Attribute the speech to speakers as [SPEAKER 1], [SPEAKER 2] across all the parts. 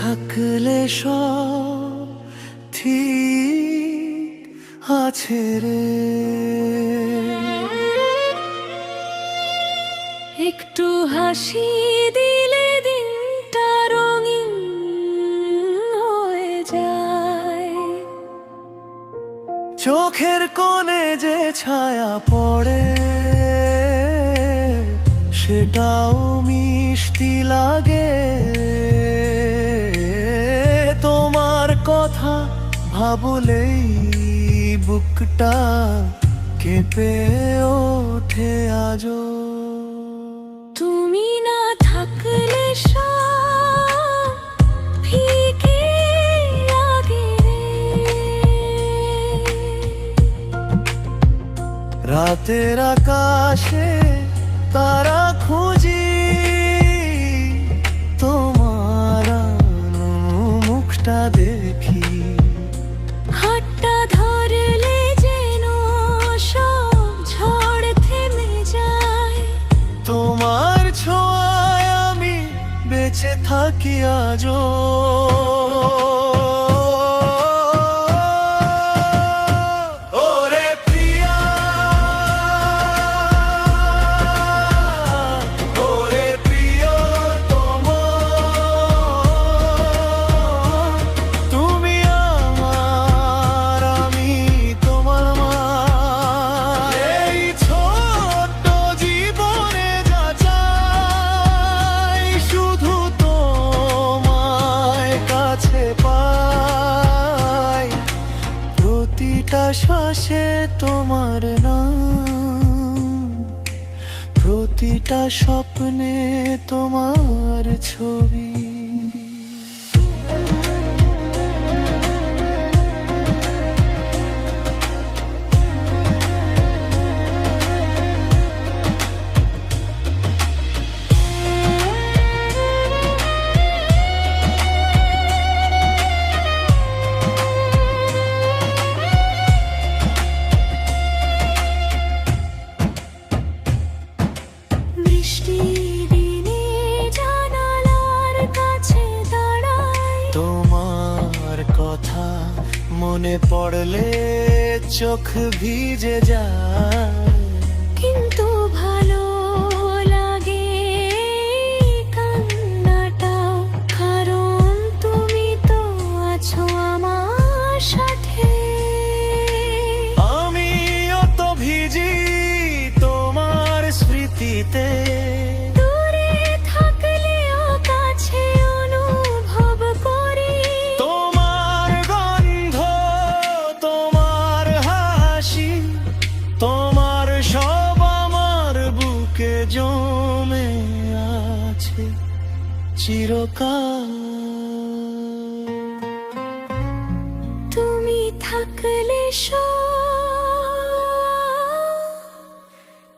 [SPEAKER 1] থাকলে সব ঠিক আছে রে।
[SPEAKER 2] একটু হাসি দিলে দিনটা রঙিন হয়ে যায়।
[SPEAKER 1] চোখের কোণে যে ছায়া পড়ে সেটাও মিষ্টি লাগে। ভাবলেই বুকটা কেঁপে ওঠে আজও।
[SPEAKER 2] তুমি না থাকলে
[SPEAKER 1] রাতের আকাশে তারা খুঁজি থাকি আজও প্রতিটা শ্বাসে তোমার প্রতিটা স্বপ্নে তোমার ছবি।
[SPEAKER 2] বৃষ্টি কাছে দাঁড়াই
[SPEAKER 1] তোমার কথা মনে পড়লে চোখ ভিজে যায়। চিরকাল।
[SPEAKER 2] তুমি থাকলে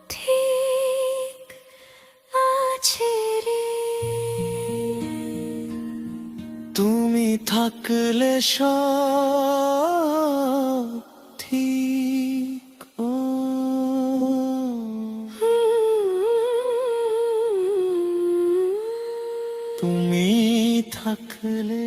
[SPEAKER 2] ঠিক আছে রে।
[SPEAKER 1] তুমি থাকলে সব থাকলে